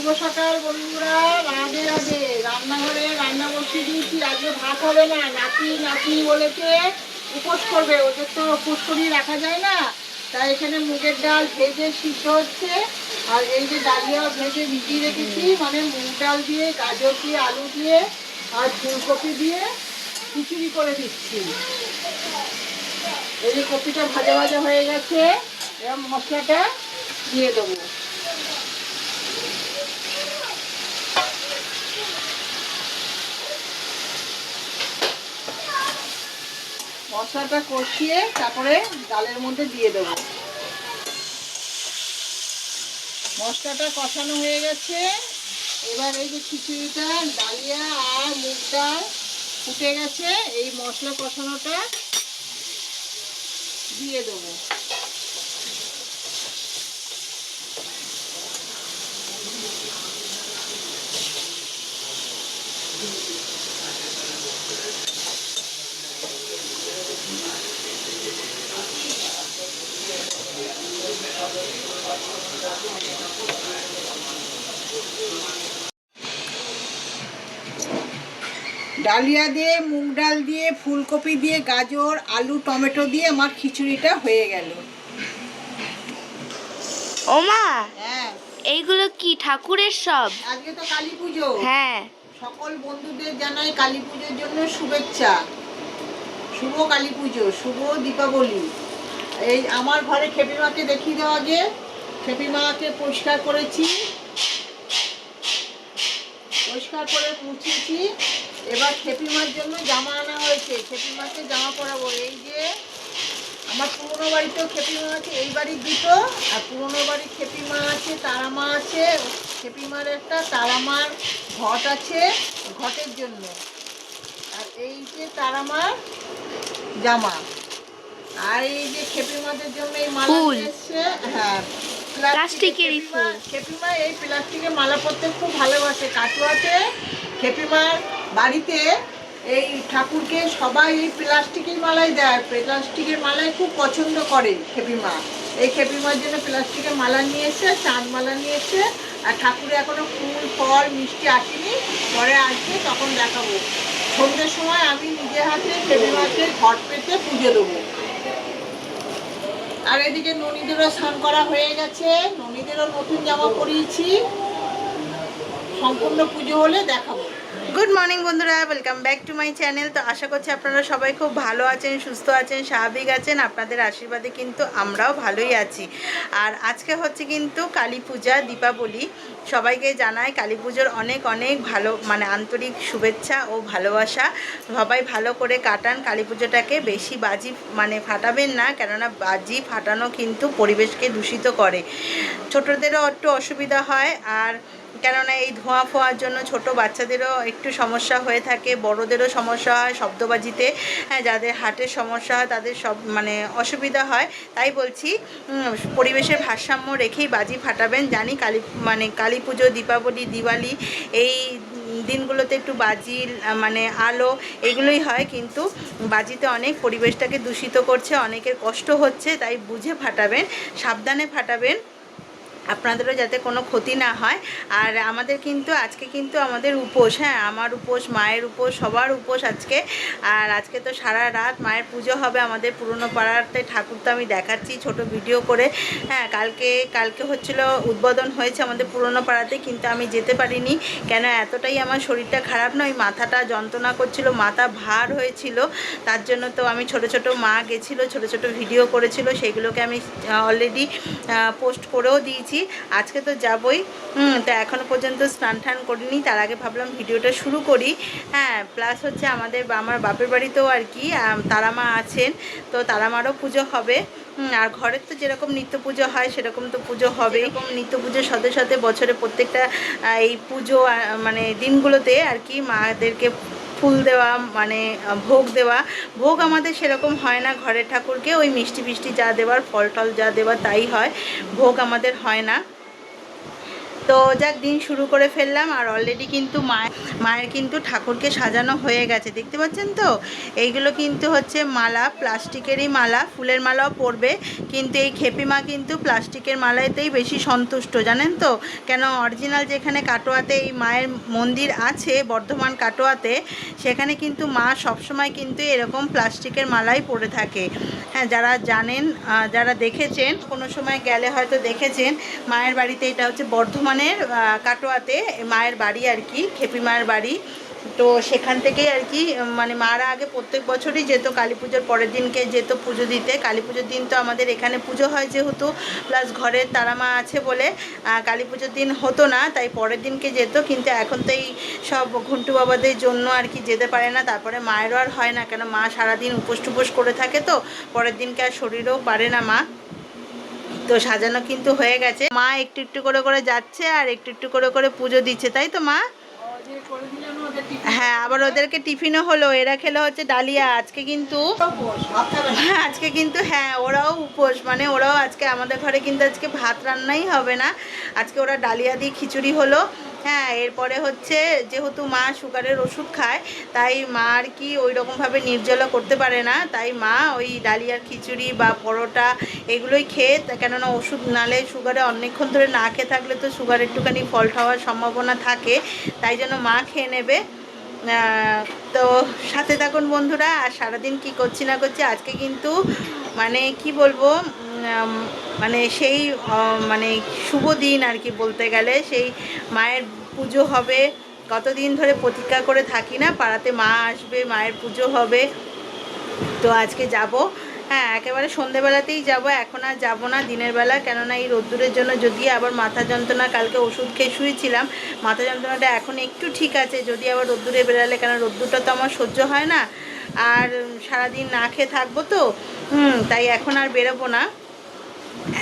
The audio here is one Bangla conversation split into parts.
শুভ সকাল, বন্ধুরা। রাধে রাধে। রান্নাঘরে রান্না বসিয়ে দিয়েছি। আজকে ভাত হবে না। নাতি নাতি বলেছে, উপোস করবে। ওদের তো উপোস করিয়ে রাখা যায় না। তাই এখানে মুগের ডাল ভেজে সিদ্ধ হচ্ছে। আর এই যে ডালিয়া ভেজে ভিজিয়ে রেখেছি মানে মুগ ডাল দিয়ে, গাজর দিয়ে, আলু দিয়ে, আর ফুলকপি দিয়ে খিচুড়ি করে দিচ্ছি। এই যে কপিটা ভাজা ভাজা হয়ে গেছে, এবার মশলাটা দিয়ে দেবো। মশলাটা কষিয়ে তারপরে ডালের মধ্যে দিয়ে দেব। মশলাটা কষানো হয়ে গেছে। এবার এই যে খিচুড়িটা, ডালিয়া আর মুগ ডাল ফুটে গেছে, এই মশলা কষানোটা দিয়ে দেবো। ডালিয়া দিয়ে মুগ ডাল দিয়ে ফুলকপি দিয়ে গাজর আলু টমেটো দিয়ে আমার খিচুড়িটা হয়ে গেল। ওমা হ্যাঁ। এইগুলো কি ঠাকুরের সব? আজকে তো কালী পুজো। হ্যাঁ। সকল বন্ধুদের জানাই কালী পুজোর জন্য শুভেচ্ছা। শুভ কালী পুজো শুভ দীপাবলি। এই আমার ঘরে খেপিমাকে দেখিয়ে দেওয়া আগে। খেপিমাকে পরিষ্কার করেছি। পরিষ্কার করে মুছেছি। এবার খেপিমার জন্য জামা আনা হয়েছে। খেপিমাকে জামা পরাবো। এই যে আমার পুরনো বাড়িতেও খেপিমা আছে এই বাড়ির দুটো আর পুরনো বাড়ির খেপিমা আছে তারামা আছে। খেপিমার একটা তারামার ঘট আছে ঘটের জন্য। আর এই যে তারা তারামার জামা। আর এই যে খেপি খেপিমাদের জন্য এই মালা এসছে হ্যাঁ। খেপিমা এই প্লাস্টিকের মালা পরতে খুব ভালোবাসে। কাটুয়াতে খেপিমার বাড়িতে এই ঠাকুরকে সবাই এই প্লাস্টিকের মালাই দেয়। প্লাস্টিকের মালাই খুব পছন্দ করে খেপিমা এই খেপিমার জন্য প্লাস্টিকের মালা নিয়ে এসে, চাঁদ মালা নিয়ে এসে, আর ঠাকুরে এখনও ফুল, ফল, মিষ্টি আসেনি। পরে আসবে, তখন দেখাবো। সন্ধ্যের সময় আমি নিজে হাতে খেপিমাকে ঘট পেতে পুজো দেবো। আর এদিকে ননীদেরও স্নান করা হয়ে গেছে। ননীদেরও নতুন জামা পরিয়েছি। সম্পূর্ণ পুজো হলে দেখাবো। গুড মর্নিং বন্ধুরা। Welcome back to my channel তো আশা করছি আপনারা সবাই খুব ভালো আছেন, সুস্থ আছেন, স্বাভাবিক আছেন। আপনাদের আশীর্বাদে কিন্তু আমরাও ভালোই আছি। আর আজকে হচ্ছে কিন্তু কালী পূজা, দীপাবলি। সবাইকে জানাই কালী পুজোর অনেক অনেক ভালো মানে আন্তরিক শুভেচ্ছা ও ভালোবাসা। সবাই ভালো করে কাটান, কালী পুজোটাকে। বেশি বাজি মানে ফাটাবেন না, কেননা বাজি ফাটানো কিন্তু পরিবেশকে দূষিত করে। ছোটদেরও একটু অসুবিধা হয়। আর কেননা এই ধোঁয়া ফোঁয়ার জন্য ছোট বাচ্চাদেরও একটু সমস্যা হয়ে থাকে, বড়দেরও সমস্যা হয় শব্দবাজিতে। হ্যাঁ যাদের হার্টের সমস্যা হয় তাদের সব মানে অসুবিধা হয়। তাই বলছি পরিবেশের ভারসাম্য রেখেই বাজি ফাটাবেন। জানি কালী মানে কালী পুজো, দীপাবলি, দিওয়ালি, এই দিনগুলোতে একটু বাজি মানে আলো এগুলোই হয়। কিন্তু বাজিতে অনেক পরিবেশটাকে দূষিত করছে, অনেকের কষ্ট হচ্ছে, তাই বুঝে ফাটাবেন, সাবধানে ফাটাবেন। আপনাদেরও যাতে কোনো ক্ষতি না হয়। আর আমাদের কিন্তু, আজকে কিন্তু আমাদের উপোস হ্যাঁ আমার উপোস, মায়ের উপোস, সবার উপোস আজকে। আর আজকে তো সারা রাত মায়ের পুজো হবে আমাদের পুরনো পাড়াতে। ঠাকুর তো আমি দেখাচ্ছি ছোট ভিডিও করে। হ্যাঁ কালকে কালকে হচ্ছিল, উদ্বোধন হয়েছে আমাদের পুরনো পাড়াতে, কিন্তু আমি যেতে পারিনি। কেন, এতটাই আমার শরীরটা খারাপ নয়, মাথাটা যন্ত্রণা করছিল, মাথা ভার হয়েছিল। তার জন্য তো আমি ছোট ছোট মা গেছিল, ছোট ছোট ভিডিও করেছিল, সেগুলোকে আমি অলরেডি পোস্ট করেও দিয়েছি। আজকে তো যাবই। হুম, তো এখনও পর্যন্ত স্নান টান করিনি তার আগে ভাবলাম ভিডিওটা শুরু করি। হ্যাঁ প্লাস হচ্ছে আমাদের আমার বাপের বাড়িতেও আর কি তারামা আছেন তো তারামারও পুজো হবে। আর ঘরের তো যেরকম নিত্য পুজো হয় সেরকম তো পুজো হবে এরকম নিত্য পুজোর সাথে সাথে বছরে প্রত্যেকটা এই পুজো মানে দিনগুলোতে আর কি মাদেরকে ফুল দেওয়া মানে ভোগ দেওয়া। ভোগ আমাদের সেরকম হয় না ঘরের ঠাকুরকে। ওই মিষ্টি ফিষ্টি যা দেওয়ার ফল টল যা দেওয়ার তাই হয়। ভোগ আমাদের হয় না। তো যাক, দিন শুরু করে ফেললাম আর অলরেডি কিন্তু মায়ের মায়ের কিন্তু ঠাকুরকে সাজানো হয়ে গেছে। দেখতে পাচ্ছেন তো? এইগুলো কিন্তু হচ্ছে মালা, প্লাস্টিকেরই মালা, ফুলের মালাও পরবে। কিন্তু এই খেপি মা কিন্তু প্লাস্টিকের মালাতেই বেশি সন্তুষ্ট, জানেন তো? কেন অরিজিনাল যেখানে কাটোয়াতে এই মায়ের মন্দির আছে, বর্ধমান কাটোয়াতে, সেখানে কিন্তু মা সবসময় কিন্তু এরকম প্লাস্টিকের মালাই পরে থাকে। হ্যাঁ যারা জানেন যারা দেখেছেন, কোনো সময় গেলে হয়তো দেখেছেন, মায়ের বাড়িতে এটা হচ্ছে বর্ধমানের কাটোয়াতে মায়ের বাড়ি আর কি, খেপি মায়ের বাড়ি। তো সেখান থেকেই আর কি মানে মারা আগে প্রত্যেক বছরই যেত কালী পুজোর পরের দিনকে যেত পুজো দিতে। কালী পুজোর দিন তো আমাদের এখানে পুজো হয় যেহেতু প্লাস ঘরের তারা মা আছে বলে কালী পুজোর দিন হতো না, তাই পরের দিনকে যেত। কিন্তু এখন তো এই সব ঘন্টু বাবাদের জন্য আর কি যেতে পারে না, তারপরে মায়েরও আর হয় না। কেন মা সারাদিন উপোস টুপোস করে থাকে তো, পরের দিনকে আর শরীরও পারে না মা। তো সাজানো কিন্তু হয়ে গেছে। মা একটু একটু করে করে যাচ্ছে আর একটু একটু করে করে পুজো দিচ্ছে, তাই তো মা? হ্যাঁ আবার ওদেরকে টিফিনও হলো, এরা খেলো হচ্ছে ডালিয়া। আজকে কিন্তু আজকে কিন্তু হ্যাঁ ওরাও উপোস মানে ওরাও আজকে আমাদের ঘরে কিন্তু আজকে ভাত রান্নাই হবে না। আজকে ওরা ডালিয়া দিয়ে খিচুড়ি হলো। হ্যাঁ এরপরে হচ্ছে যেহেতু মা সুগারের ওষুধ খায়, তাই মা আর কি ওই রকমভাবে নির্জলা করতে পারে না। তাই মা ওই ডালিয়ার খিচুড়ি বা পরোটা এগুলোই খেয়ে কেননা ওষুধ নালে সুগারে অনেকক্ষণ ধরে না খেয়ে থাকলে তো সুগার একটুখানি ফল্ট হওয়ার সম্ভাবনা থাকে। তাই জন্য মা খেয়ে নেবে। তো সাথে থাকুন বন্ধুরা, আর সারাদিন কি করছি না করছি, আজকে কিন্তু মানে কি বলব মানে সেই মানে শুভ দিন আর কি বলতে গেলে। সেই মায়ের পুজো হবে। কতদিন ধরে প্রতীক্ষা করে থাকি না, পাড়াতে মা আসবে, মায়ের পুজো হবে। তো আজকে যাব। হ্যাঁ একেবারে সন্ধেবেলাতেই যাব। এখন আর যাব না দিনের বেলা। কেননা এই রোদ্দুরের জন্য যদি আবার মাথা যন্ত্রণা, কালকে ওষুধ খেয়ে শুয়েছিলাম, মাথা যন্ত্রণাটা এখন একটু ঠিক আছে। যদি আবার রোদ্দুরে বেরালে কেন রোদ্দুরটা তো আমার সহ্য হয় না। আর সারাদিন না খেয়ে থাকব তো, হুম, তাই এখন আর বেরোবো না।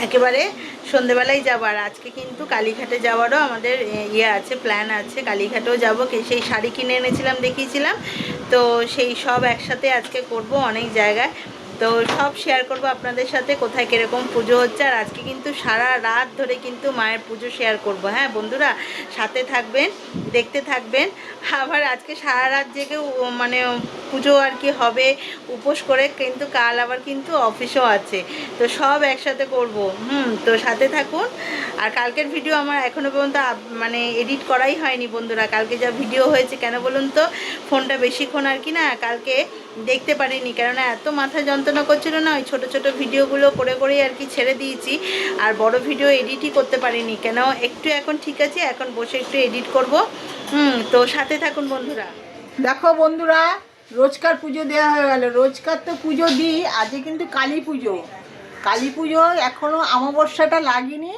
একেবারে সন্ধেবেলায় যাব। আর আজকে কিন্তু কালীঘাটে যাওয়ারও আমাদের ইয়ে আছে প্ল্যান আছে। কালীঘাটেও যাব। সেই শাড়ি কিনে এনেছিলাম, দেখিয়েছিলাম। তো সেই সব একসাথে আজকে করব অনেক জায়গায়। তো সব শেয়ার করব আপনাদের সাথে, কোথায় কীরকম পুজো হচ্ছে আর আজকে কিন্তু সারা রাত ধরে কিন্তু মায়ের পুজো শেয়ার করব। হ্যাঁ বন্ধুরা, সাথে থাকবেন, দেখতে থাকবেন। আবার আজকে সারা রাত জেগে মানে পুজো আর কি হবে উপোস করে কিন্তু কাল আবার কিন্তু অফিসও আছে। তো সব একসাথে করব। হুম, তো সাথে থাকুন। আর কালকের ভিডিও আমার এখনও পর্যন্ত মানে এডিট করাই হয়নি বন্ধুরা। কালকে যা ভিডিও হয়েছে, কেন বলুন তো? ফোনটা বেশিক্ষণ আর কি না, কালকে দেখতে পারিনি, কেননা এত মাথা যন্ত্রণা করছিল না, ওই ছোটো ছোটো ভিডিওগুলো করে করেই আর কি ছেড়ে দিয়েছি, আর বড় ভিডিও এডিটই করতে পারিনি, কেন একটু এখন ঠিক আছে, এখন বসে একটু এডিট করব। হুম, তো সাথে থাকুন বন্ধুরা। দেখো বন্ধুরা, রোজকার পুজো দেওয়া হয়ে গেল, রোজকার তো পুজো দিই, আজকে কিন্তু কালী পুজো। কালী পুজো এখনও অমাবস্যাটা লাগেনি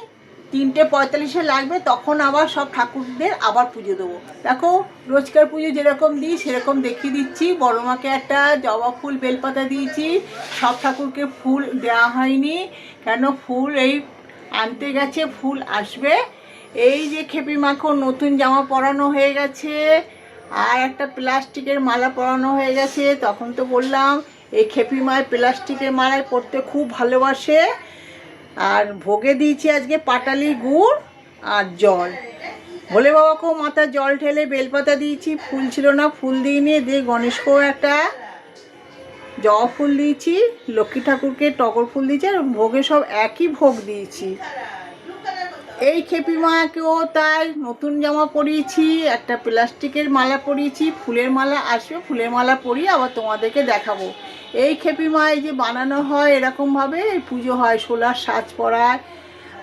তিনটে পঁয়তাল্লিশে লাগবে, তখন আবার সব ঠাকুরদের আবার পুজো দেবো। দেখো, রোজকার পুজো যেরকম দিই, সেরকম দেখিয়ে দিচ্ছি। বড় মাকে একটা জবা ফুল, বেলপাতা দিয়েছি। সব ঠাকুরকে ফুল দেওয়া হয়নি। কেন? ফুল এই আনতে গেছে, ফুল আসবে। এই যে খেপি মাখো, নতুন জামা পরানো হয়ে গেছে। আর একটা প্লাস্টিকের মালা পরানো হয়ে গেছে। তখন তো বললাম, এই খেপি মায় প্লাস্টিকের মালায় পরতে খুব ভালোবাসে। আর ভোগে দিয়েছি আজকে পাটালি গুড় আর জল। ভোলে বাবাকেও মাথায় জল ঢেলে বেলপাতা দিয়েছি, ফুল ছিল না, ফুল দিইনি। দিয়ে গণেশকেও একটা জবা ফুল দিয়েছি, লক্ষ্মী ঠাকুরকে টগর ফুল দিয়েছি আর ভোগে সব একই ভোগ দিয়েছি। এই খেপি মাকেও তাই নতুন জামা পরিয়েছি, একটা প্লাস্টিকের মালা পরিয়েছি, ফুলের মালা আসবে, ফুলের মালা পরিয়ে আবার তোমাদেরকে দেখাবো। এই খেপি মা এই যে বানানো হয় এরকমভাবে পুজো হয় সোলার সাজ পরায়।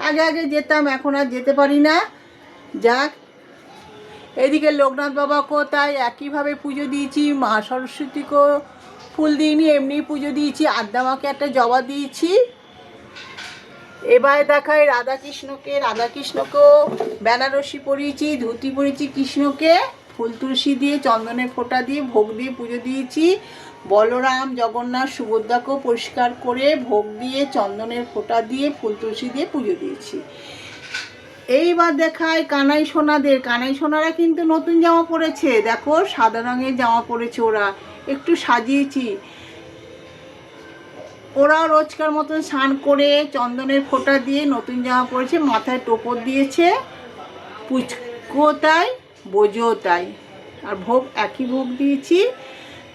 আগে আগে যেতাম, এখন আর যেতে পারি না। যাক, এদিকে লোকনাথ বাবাকেও তাই একইভাবে পুজো দিয়েছি, মা সরস্বতীকেও ফুল দিইনি এমনি পুজো দিয়েছি, আদ্দামাকে একটা জবা দিয়েছি। এবারে দেখায় রাধাকৃষ্ণকে, রাধাকৃষ্ণকেও বেনারসি পরিয়েছি, ধুতি পরিয়েছি কৃষ্ণকে, ফুল তুলসী দিয়ে, চন্দনের ফোঁটা দিয়ে, ভোগ দিয়ে পুজো দিয়েছি। বলরাম, জগন্নাথ, সুভদ্রাকেও পরিষ্কার করে ভোগ দিয়ে, চন্দনের ফোঁটা দিয়ে, ফুল তুলসী দিয়ে পুজো দিয়েছি। এইবার দেখায় কানাই সোনাদের। কানাই সোনারা কিন্তু নতুন জামা পরেছে। দেখো, সাদা রঙের জামা পরেছে ওরা। একটু সাজিয়েছি। ওরা রোজকার মতন স্নান করে চন্দনের ফোঁটা দিয়ে নতুন জামা পরেছে। মাথায় টোপর দিয়েছে। পুচকো তাই বোঝো তাই আর ভোগ, একই ভোগ দিয়েছি।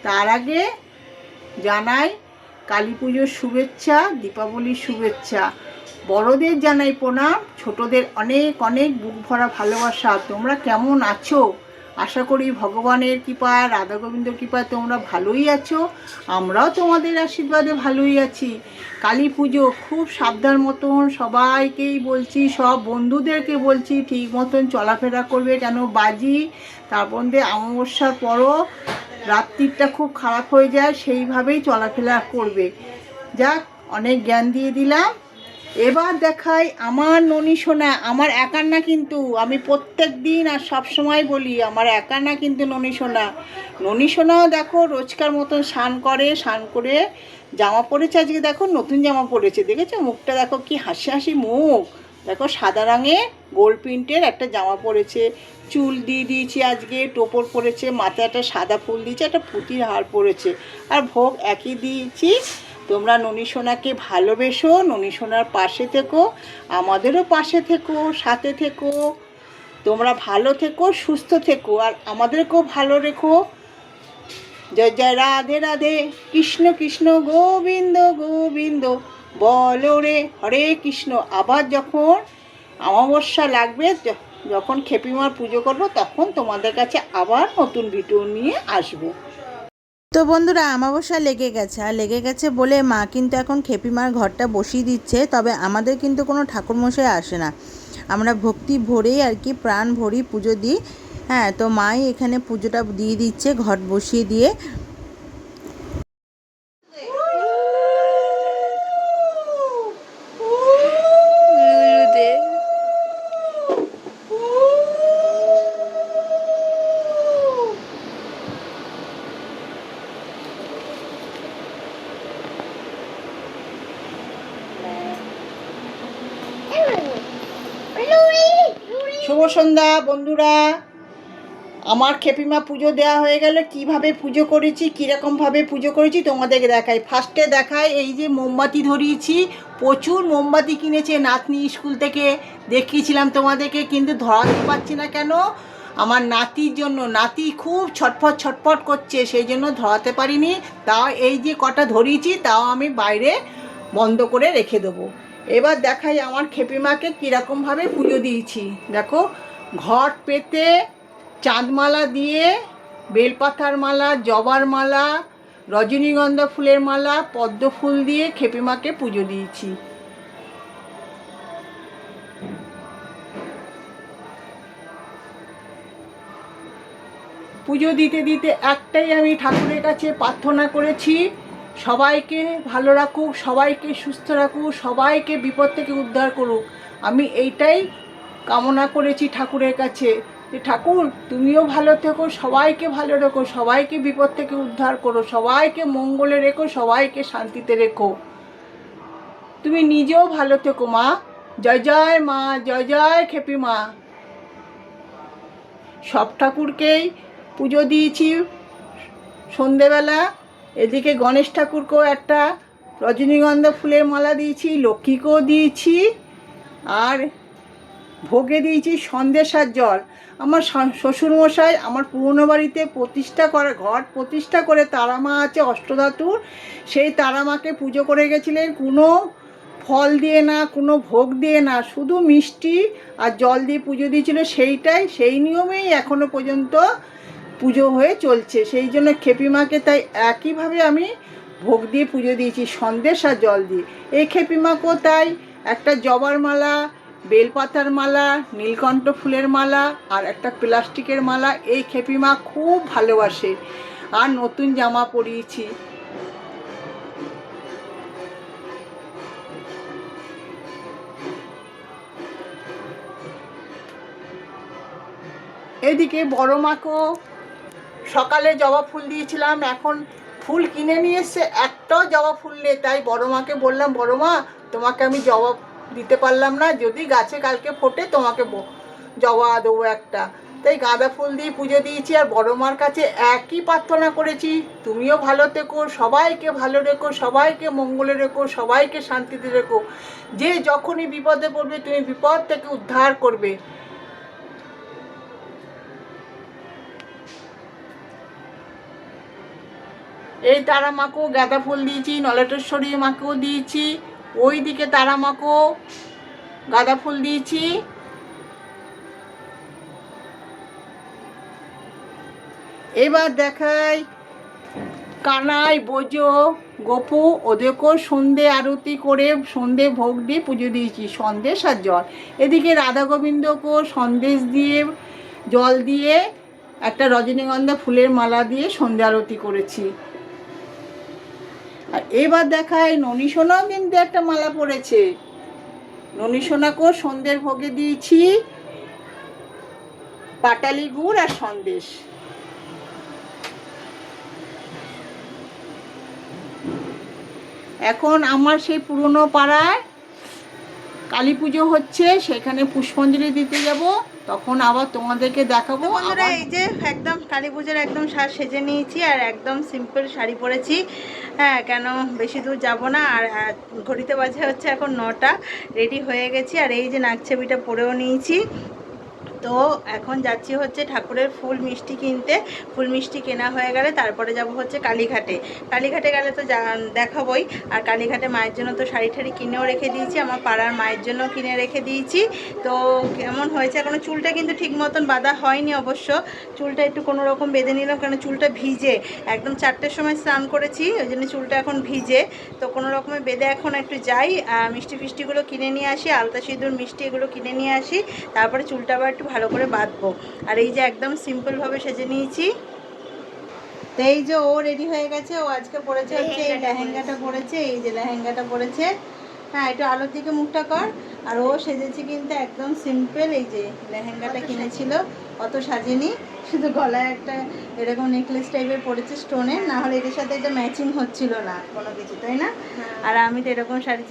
তার আগে জানাই কালী পুজোর শুভেচ্ছা, দীপাবলির শুভেচ্ছা। বড়দের জানাই প্রণাম, ছোটদের অনেক অনেক বুক ভরা ভালোবাসা। তোমরা কেমন আছো? আশা করি ভগবানের কৃপায় রাধা গোবিন্দর কৃপায় তোমরা ভালোই আছো, আমরাও তোমাদের আশীর্বাদে ভালোই আছি। কালী পুজো খুব সাবধান মতন সবাইকেই বলছি, সব বন্ধুদেরকে বলছি, ঠিক মতন চলাফেরা করবে কেন বাজি, তার মধ্যে অমাবস্যার পরও রাত্রিটা খুব খারাপ হয়ে যায়, সেইভাবেই চলাফেরা করবে। যাক, অনেক জ্ঞান দিয়ে দিলাম। এবার দেখাই আমার ননি সোনা, আমার একার না কিন্তু, আমি প্রত্যেক দিন আর সব সময় বলি, আমার একার না কিন্তু ননি সোনা। ননি সোনাও দেখো রোজকার মতন স্নান করে স্নান করে জামা পরেছে, আজকে দেখো নতুন জামা পরেছে, দেখেছ? মুখটা দেখো কি হাসি হাসি মুখ। দেখো সাদা রঙে গোল্ড প্রিন্টের একটা জামা পরেছে। চুল দিয়ে দিয়েছি আজকে, টোপর পরেছে, মাথায় একটা সাদা ফুল দিয়েছে, একটা পুঁতির হার পরেছে। আর ভোগ একই দিয়েছি। তোমরা ননী সোনাকে ভালোবেসো, ননী সোনার পাশে থেকো, আমাদেরও পাশে থেকো, সাথে থেকো। তোমরা ভালো থেকো, সুস্থ থেকো, আর আমাদেরকেও ভালো রেখো। জয় জয় রাধে রাধে, কৃষ্ণ কৃষ্ণ গোবিন্দ গোবিন্দ, বলো রে হরে কৃষ্ণ। আবার যখন অমাবস্যা লাগবে যখন খেপিমার পুজো করব, তখন তোমাদের কাছে আবার নতুন ভিডিও নিয়ে আসব। তো বন্ধুরা আমাবস্যা লেগে গেছে। আর লেগে গেছে বলে মা কিন্তু এখন খেপিমার ঘরটা বসিয়ে দিচ্ছে, তবে আমাদের কিন্তু কোনো ঠাকুরমশাই আসে না। আমরা ভক্তি ভরেই আর কি প্রাণ ভরি পুজো দিই। হ্যাঁ তো মাই এখানে পুজোটা দিয়ে দিচ্ছে ঘট বসিয়ে দিয়ে। বন্ধুরা, আমার খেপিমা পুজো দেওয়া হয়ে গেল। কীভাবে পুজো করেছি, কীরকমভাবে পুজো করেছি তোমাদেরকে দেখাই। ফার্স্টে দেখাই, এই যে মোমবাতি ধরিয়েছি, প্রচুর মোমবাতি কিনেছে নাতনি স্কুল থেকে। দেখিয়েছিলাম তোমাদেরকে, কিন্তু ধরাতে পারছি না কেন? আমার নাতির জন্য, নাতি খুব ছটফট ছটফট করছে, সেই জন্য ধরাতে পারিনি। তাও এই যে কটা ধরিয়েছি, তাও আমি বাইরে বন্ধ করে রেখে দেবো। এবার দেখাই আমার খেপিমাকে কীরকমভাবে পুজো দিয়েছি। দেখো ঘট পেতে চাঁদমালা দিয়ে, বেলপাতার মালা, জবার মালা, রজনীগন্ধা ফুলের মালা, পদ্ম ফুল দিয়ে খেপিমাকে পুজো দিয়েছি। পুজো দিতে দিতে একটাই আমি ঠাকুরের কাছে প্রার্থনা করেছি, সবাইকে ভালো রাখুক, সবাইকে সুস্থ রাখুক, সবাইকে বিপদ থেকে উদ্ধার করুক। আমি এইটাই কামনা করেছি ঠাকুরের কাছে যে, ঠাকুর, তুমিও ভালো থেকো, সবাইকে ভালো রেখো, সবাইকে বিপদ থেকে উদ্ধার করো, সবাইকে মঙ্গলে রেখো, সবাইকে শান্তিতে রেখো। তুমি নিজেও ভালো থেকো, মা। জয় জয়, মা। জয় জয়, খেপি মা। সব ঠাকুরকেই পুজো দিয়েছি। সন্ধেবেলা এদিকে গণেশ ঠাকুরকেও একটা রজনীগন্ধা ফুলের মালা দিয়েছি, লক্ষ্মীকেও দিয়েছি। আর ভোগে দিয়েছি সন্দেশার জল। আমার শ্বশুরমশাই আমার পুরনো বাড়িতে প্রতিষ্ঠা করে, ঘর প্রতিষ্ঠা করে তারা মা আছে, অষ্টধাতুর। সেই তারা মাকে পুজো করে গেছিলেন। কোনো ফল দিয়ে না, কোনো ভোগ দিয়ে না, শুধু মিষ্টি আর জল দিয়ে পুজো দিয়েছিল। সেইটাই, সেই নিয়মেই এখনও পর্যন্ত পুজো হয়ে চলছে। সেই জন্য খেপিমাকে তাই একইভাবে আমি ভোগ দিয়ে পুজো দিয়েছি, সন্দেশ আর জল দিয়ে। এই খেপিমাকেও তাই একটা জবার মালা বেলপাতার মালা, নীলকণ্ঠ ফুলের মালা আর একটা প্লাস্টিকের মালা, এই খেপিমা খুব ভালোবাসে। আর নতুন জামা পরিয়েছি। এদিকে বড় মাকেও সকালে জবা ফুল দিয়েছিলাম, এখন ফুল কিনে নিয়ে এসছে, একটাও জবা ফুল নেই। তাই বড় মাকে বললাম, বড় মা, তোমাকে আমি জবা দিতে পারলাম না, যদি গাছে কালকে ফোটে তোমাকে জবা দেবো একটা। তাই গাঁদা ফুল দিয়ে পুজো দিয়েছি আর বড় মার কাছে একই প্রার্থনা করেছি, তুমিও ভালো থেকো, সবাইকে ভালো রেখো, সবাইকে মঙ্গলে রেখো, সবাইকে শান্তিতে রেখো। যে যখনই বিপদে পড়বে, তুমি বিপদ থেকে উদ্ধার করবে। এই তারা মাকেও গাঁদা ফুল দিয়েছি নলেটেশ্বরী মাকেও দিয়েছি। ওই দিকে তারা মাকেও গাঁদা ফুল দিয়েছি। এবার দেখাই কানাই, বোজো, গোপু, ওদেরকেও সন্ধে আরতি করে সন্ধে ভোগ দিয়ে পুজো দিয়েছি, সন্দেশ আর জল। এদিকে রাধা গোবিন্দকেও সন্দেশ দিয়ে, জল দিয়ে, একটা রজনীগন্ধা ফুলের মালা দিয়ে সন্ধে আরতি করেছি। আর এবার দেখায় ননী সোনাও কিন্তু একটা মালা পড়েছে ননী সোনাকেও সন্ধ্যের ভোগে দিয়েছি। পাটালি গুড় আর সন্দেশ। এখন আমার সেই পুরনো পাড়ায় কালী পুজো হচ্ছে সেখানে পুষ্পাঞ্জলি দিতে যাব। তখন আবার তোমাদেরকে দেখাবো। আমরা এই যে একদম কালী পুজোর একদম সাজ সেজে নিয়েছি আর একদম সিম্পল শাড়ি পরেছি। হ্যাঁ কেন? বেশি দূর যাব না। আর ঘড়িতে বাজে হচ্ছে এখন নটা। রেডি হয়ে গেছি। আর এই যে নাকছাবিটা পরেও নিয়েছি। তো এখন যাচ্ছি হচ্ছে ঠাকুরের ফুল মিষ্টি কিনতে। ফুল মিষ্টি কেনা হয়ে গেলে তারপরে যাব হচ্ছে কালীঘাটে। কালীঘাটে গেলে তো দেখাবই। আর কালীঘাটে মায়ের জন্য তো শাড়ি ঠাড়ি কিনেও রেখে দিয়েছি। আমার পাড়ার মায়ের জন্য কিনে রেখে দিয়েছি। তো কেমন হয়েছে? এখনও চুলটা কিন্তু ঠিক মতন বাঁধা হয়নি অবশ্য। চুলটা একটু কোনো রকম বেঁধে নিলাম কারণ চুলটা ভিজে। একদম চারটের সময় স্নান করেছি, ওই জন্য চুলটা এখন ভিজে। তো কোনো রকমে বেঁধে এখন একটু যাই মিষ্টি ফিষ্টিগুলো কিনে নিয়ে আসি, আলতা সিঁদুর মিষ্টি এগুলো কিনে নিয়ে আসি। তারপরে চুলটা আবার একটু ভালো করে বাঁধবো। আর এই যে একদম সিম্পলভাবে সেজে নিয়েছি। তো এই যে ও রেডি হয়ে গেছে ও আজকে পড়েছে হচ্ছে এই লেহেঙ্গাটা পড়েছে এই যে লেহেঙ্গাটা পড়েছে হ্যাঁ একটু আলোর দিকে মুখটা কর। আর ও সেজেছে কিন্তু একদম সিম্পল এই যে লেহেঙ্গাটা কিনেছিল। অত সাজেনি শুধু গলায় একটা এরকম নেকলেস টাইপের পড়েছে স্টোনের না হলে এদের সাথে এটা ম্যাচিং হচ্ছিল না কোনো কিছু তাই না? আর আমি তো এরকম শাড়ি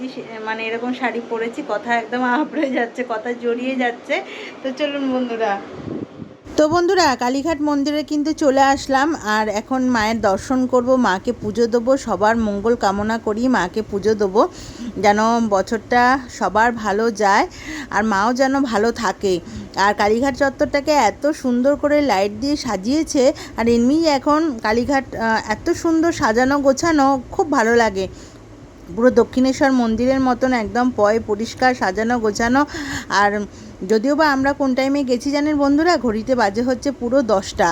মানে এরকম শাড়ি পরেছি কথা একদম আপড়ে যাচ্ছে কথা জড়িয়ে যাচ্ছে। তো চলুন বন্ধুরা তো বন্ধুরা, কালীঘাট মন্দিরে কিন্তু চলে আসলাম আর এখন মায়ের দর্শন করব, মাকে পুজো দেবো, সবার মঙ্গল কামনা করি, মাকে পুজো দেবো, যেন বছরটা সবার ভালো যায় আর মাও যেন ভালো থাকে। আর কালীঘাট চত্বরটাকে এত সুন্দর করে লাইট দিয়ে সাজিয়েছে আর এমনি এখন কালীঘাট এত সুন্দর সাজানো গোছানো খুব ভালো লাগে। পুরো দক্ষিণেশ্বর মন্দিরের মতন একদম পয়, পরিষ্কার, সাজানো, গোছানো। আর যদিও বা আমরা কোন টাইমে গেছি জানেন বন্ধুরা? ঘড়িতে বাজে হচ্ছে পুরো দশটা।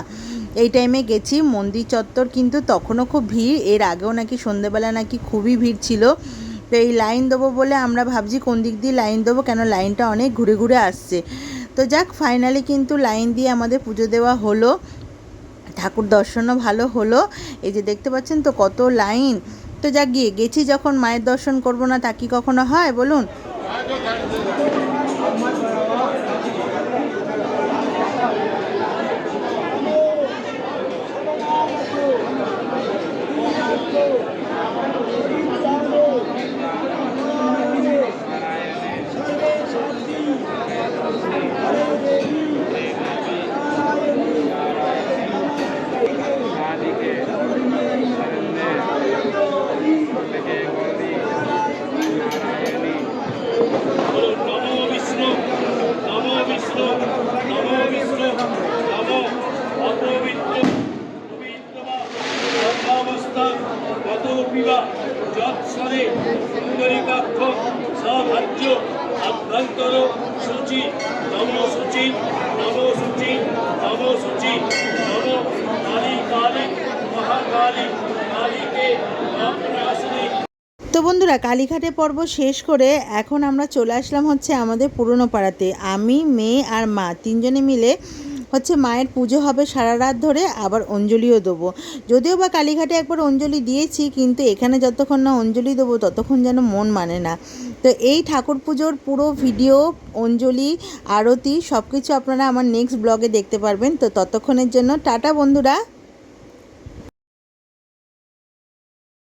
এই টাইমে গেছি, মন্দির চত্বর কিন্তু তখনও খুব ভিড়। এর আগেও নাকি সন্ধেবেলা নাকি খুবই ভিড় ছিল। তো এই লাইন দেবো বলে আমরা ভাবছি কোন দিক দিয়ে লাইন দেবো, কেন লাইনটা অনেক ঘুরে ঘুরে আসছে। তো যাক ফাইনালি কিন্তু লাইন দিয়ে আমাদের পুজো দেওয়া হলো। ঠাকুর দর্শনও ভালো হলো। এই যে দেখতে পাচ্ছেন তো কত লাইন। তো জাগিয়ে গিয়ে গেছি যখন মায়ের দর্শন করব না তা কি কখনো হয়? বলুন। নমো কালী কালী মহাকালী কালীকে মহাপ্রাসনী তো বন্ধুরা, কালীঘাটে পর্ব শেষ করে এখন আমরা চলে আসলাম হচ্ছে আমাদের পুরনো পাড়াতে। আমি, মেয়ে আর মা তিনজনে মিলে হচ্ছে মায়ের পুজো হবে সারা রাত ধরে, আবার অঞ্জলিও দেবো। যদিও বা কালীঘাটে একবার অঞ্জলি দিয়েছি, কিন্তু এখানে যতক্ষণ না অঞ্জলি দেবো, ততক্ষণ যেন মন মানে না। তো এই ঠাকুর পুজোর পুরো ভিডিও, অঞ্জলি, আরতি সব কিছু আপনারা আমার নেক্সট ব্লগে দেখতে পারবেন। তো ততক্ষণের জন্য টাটা বন্ধুরা।